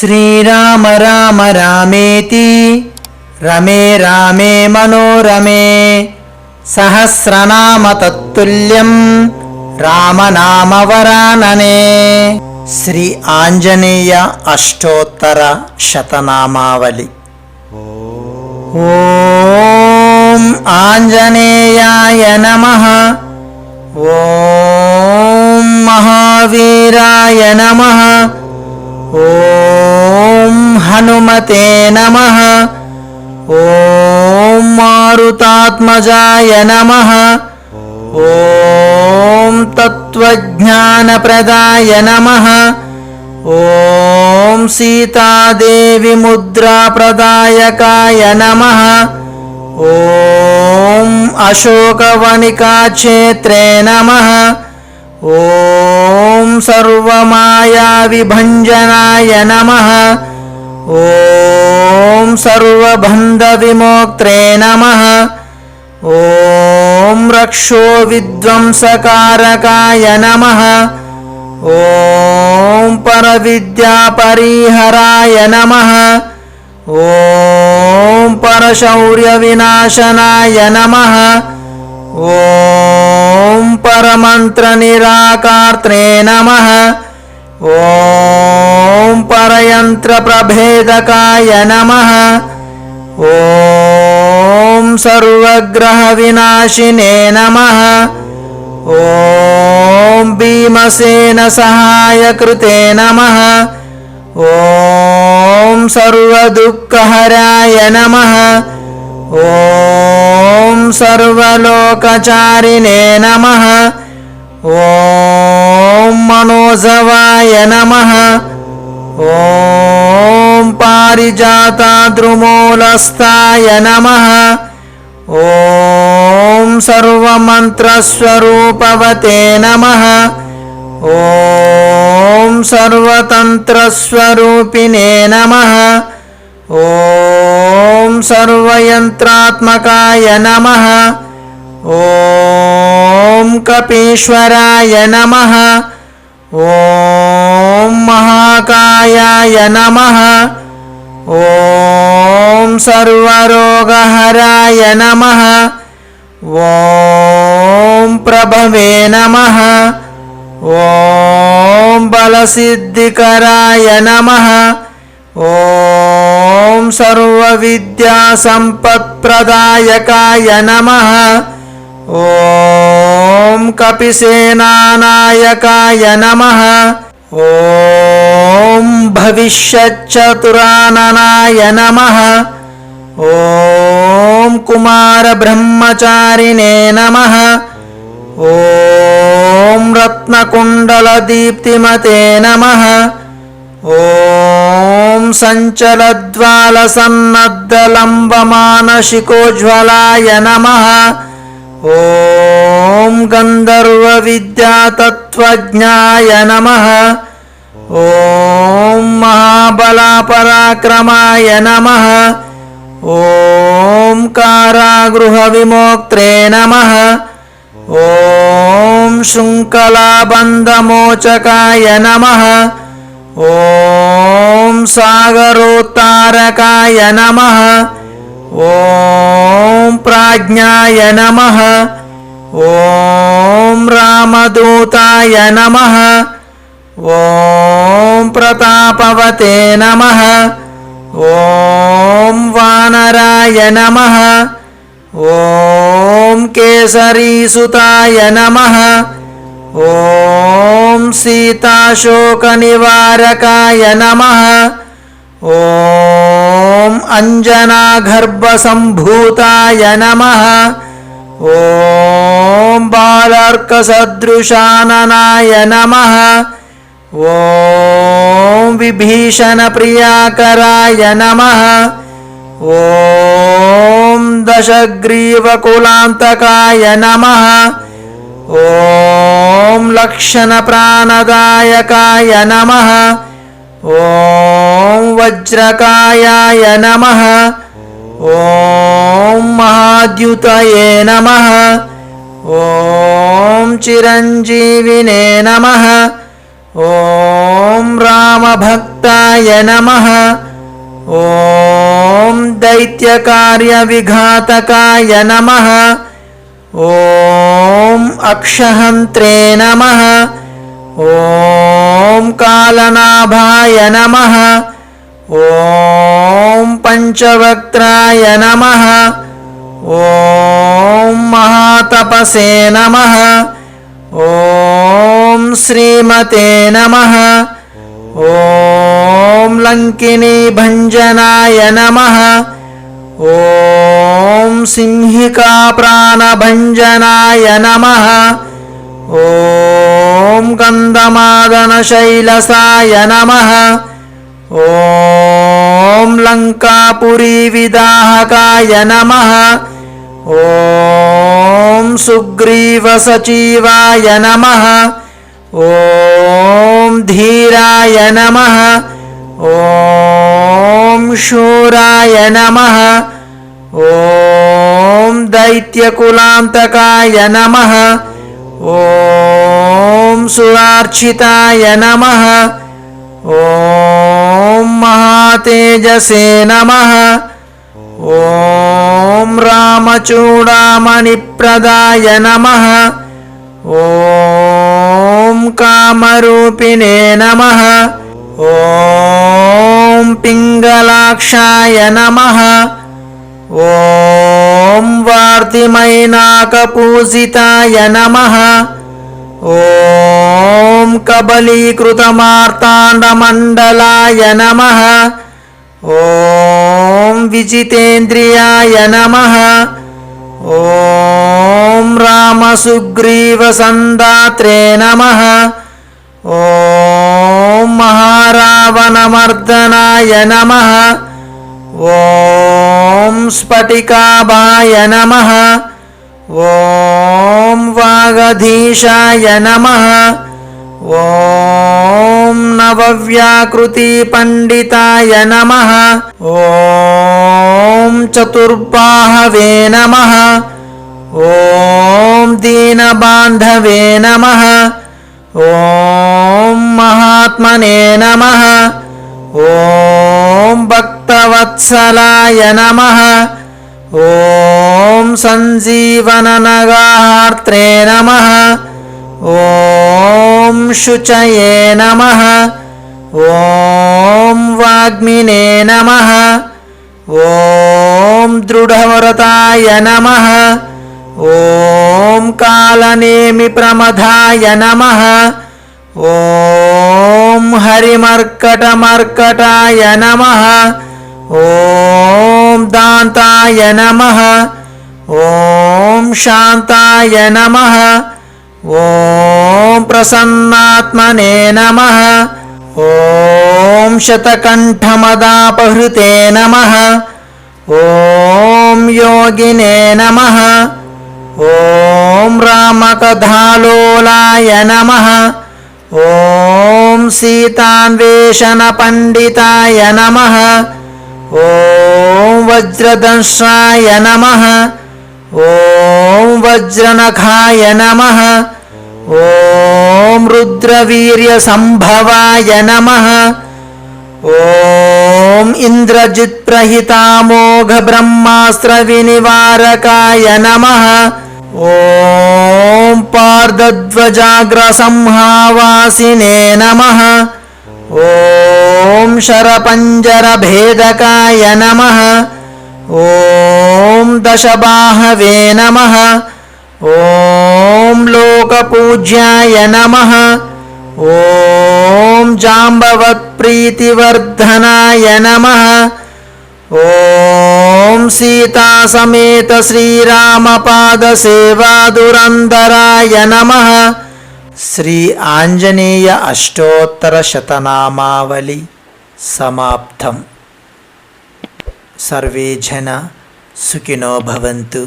శ్రీరామ రామ రామేతి. రమే రామే మనోరమే. సహస్రనామ తత్తుల్యం రామనామ వరాననే. శ్రీ ఆంజనేయ అష్టోత్తర శతనామావళి. ఓం ఆంజనేయాయ నమ. ఓం మహావీరాయ నమః. ఓం హనుమతే నమ. ఓం మారుతాత్మజాయ నమ. ఓం తత్వజ్ఞానప్రదాయ నమ. ఓం సీతాదేవి ముద్రాప్రదాయకాయ నమ. ఓం అశోకవనికాక్షేత్రే నమ. ఓం సర్వమాయావిభంజనాయ నమః ఓం సర్వబంధవిమోక్త్రే నమః ఓం రక్షో విధ్వంసకారకాయ నమః ఓం పరవిద్యాపరిహరాయ నమః ఓం పరశౌర్యవినాశనాయ నమః ఓం పరమంత్ర పరమంత్రనిరాకార్త్రే నమ. ఓం పరయంత్ర ప్రభేదకాయ నమ. ఓం సర్వగ్రహ వినాశినే నమ. ఓం భీమసేన సహాయకృతే నమ. ఓం సర్వదుఃఖహరాయ నమః. ఓం సర్వలోకచారిణే నమః. ఓం మనోజవాయ నమః. ఓం పారిజాతాద్రుమూలస్థాయ నమః. ఓం సర్వమంత్రస్వరూపవతే నమః. ఓం సర్వతంత్రస్వరూపిణే నమః. ఓం సర్వయంత్రాత్మకాయ నమః ఓం కపీశ్వరాయ నమః ఓం మహాకాయాయ నమః ఓం సర్వరోగహరాయ నమః ఓం ప్రభవే నమః ఓం బలసిద్ధికరాయ నమః ఓం సర్వవిద్యాసంపత్ప్రదాయకాయ నమః. ఓం కపిసేనానాయకాయ నమః. ఓం భవిష్యచ్చతురాననాయ నమః. ఓం కుమారబ్రహ్మచారిణే నమః. ఓం రత్నకుండలదీప్తిమతే నమః. ఓం సంచలద్వాలసన్నద్దలంబమానశికోజ్వలాయ నమః. ఓం గంధర్వవిద్యాతత్వజ్ఞాయ నమః. ఓం మహాబలపరాక్రమాయ నమః. ఓం కారాగృహవిమోక్త్రే నమః. ఓం శృంఖలాబంధమోచకాయ నమః. ఓం సాగరోత్తారకాయ నమ. ఓం ప్రాజ్ఞాయ నమ. ఓం రామదూతాయ నమ. ఓం ప్రతాపవతే నమ. ఓం వానరాయ నమ. ఓం కేసరీసుతాయ నమః. ఓం సీతాశోకనివారకాయ నమః. ఓం అంజనాగర్భసంభూతాయ నమః. ఓం బాలార్కసదృశాననాయ నమః. ఓం విభీషణప్రియాకరాయ నమః. ఓం దశగ్రీవకులాంతకాయ నమః. ఓం లక్షణ ప్రాణదాయకాయ నమ. ఓం వజ్రకాయాయ నమ. ఓం మహాద్యుతయే నమ. ఓం చిరంజీవినే నమ. ఓం రామభక్తాయ నమ. ఓం దైత్యకార్యవిఘాతకాయ నమ. ఓం अक्षहन्त्रे नमः ॐ कालनाभाय नमः ॐ पञ्चवक्त्राय नमः ॐ महातपसे नमः ॐ श्रीमते नमः ॐ लङ्किनीभञ्जनाय नमः ఓం సింహికా ప్రాణభంజనాయ నమ. ఓం గంధమాదన శైలసాయ నమ. ఓం లంకాపురి విదాహకాయ నమ. ఓం సుగ్రీవ సచివాయ నమ. ఓం ధీరాయ నమ. ॐ शूराय नमः ॐ दैत्यकुलान्तकाय नमः ॐ सुरार्चिताय नमः ॐ महातेजसे नमः ॐ रामचूडामणिप्रदाय नमः ॐ कामरूपिणे नमः ॐ पिङ्गलाक्षाय नमः ॐ वार्तिमैनाकपूजिताय नमः ॐ कबलीकृतमार्ताण्डमण्डलाय नमः ॐ विजितेन्द्रियाय नमः ॐ रामसुग्रीवसन्दात्रे नमः ॐ महारावणमर्दनाय नमः ॐ स्फटिकाभाय नमः ॐ वागधीशाय नमः ॐ नवव्याकृतिपण्डिताय नमः ॐ चतुर्बाहवे नमः ॐ दीनबान्धवे नमः ఓం మహాత్మనే నమ. ఓం భక్తవత్సలాయ నమ. ఓం సంజీవననగార్త్రే నమ. ఓం శుచయే నమ. ఓం వాగ్మినే నమ. ఓం దృఢవ్రతాయ నమ. ఓం కాలనేమి ప్రమదాయ నమ. ఓం హరిమర్కటమర్కటాయ నమ. ఓం దాంతాయ నమ. ఓం శాంతాయ నమ. ఓం ప్రసన్నాత్మనే నమ. ఓం శతకంఠమదాపహృతే నమ. ఓం యోగినే నమ. ॐ रामकथालोलाय नमः। ॐ सीतान्वेषणपण्डिताय नमः। ॐ वज्रदंशाय नमः। ॐ वज्रनखाय नमः। ॐ रुद्रवीर्यसम्भवाय नमः। ॐ इन्द्रजित्प्रहितामोघब्रह्मास्त्रविनिवारकाय नमः ॐ पार्दध्वजाग्रसंहावासिने नमः ॐ शरपञ्जरभेदकाय नमः ॐ दशबाहवे नमः ॐ लोकपूज्याय नमः ॐ जाम्बवत्प्रीतिवर्धनाय नमः ॐ सीतासमेत श्रीरामपादसेवादुरन्दराय नमः శ్రీ ఆంజనేయ అష్టోత్తర శతనామావళి సమాప్తం సర్వే జన సుఖినో భవంతు